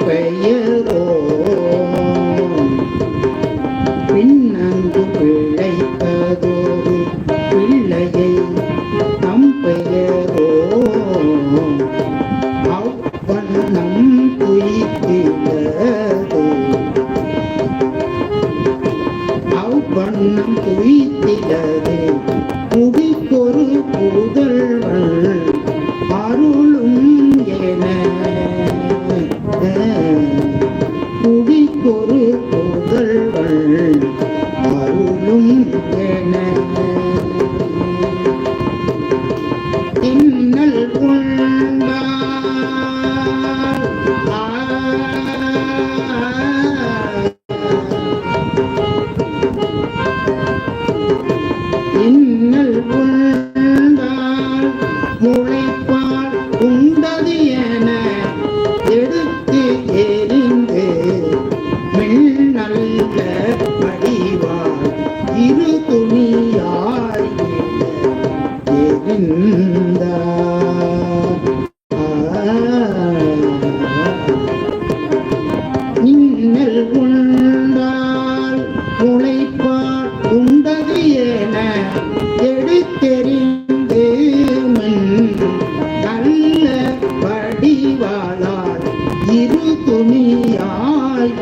பெயரோ பின்னங்கு பிழைப்பதோடு பிள்ளையை நம் பெயரோ அவன் நம் குறித்தோ அவன் நம் குறித்தது புவிக்கொரு புதல் பொறிக்கொரு புகழ்கள் அருளும் என்னல் இன்னல் நல்ல படிவாளார் இரு துணியாய்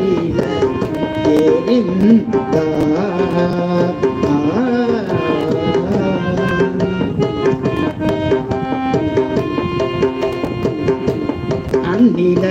அந்நில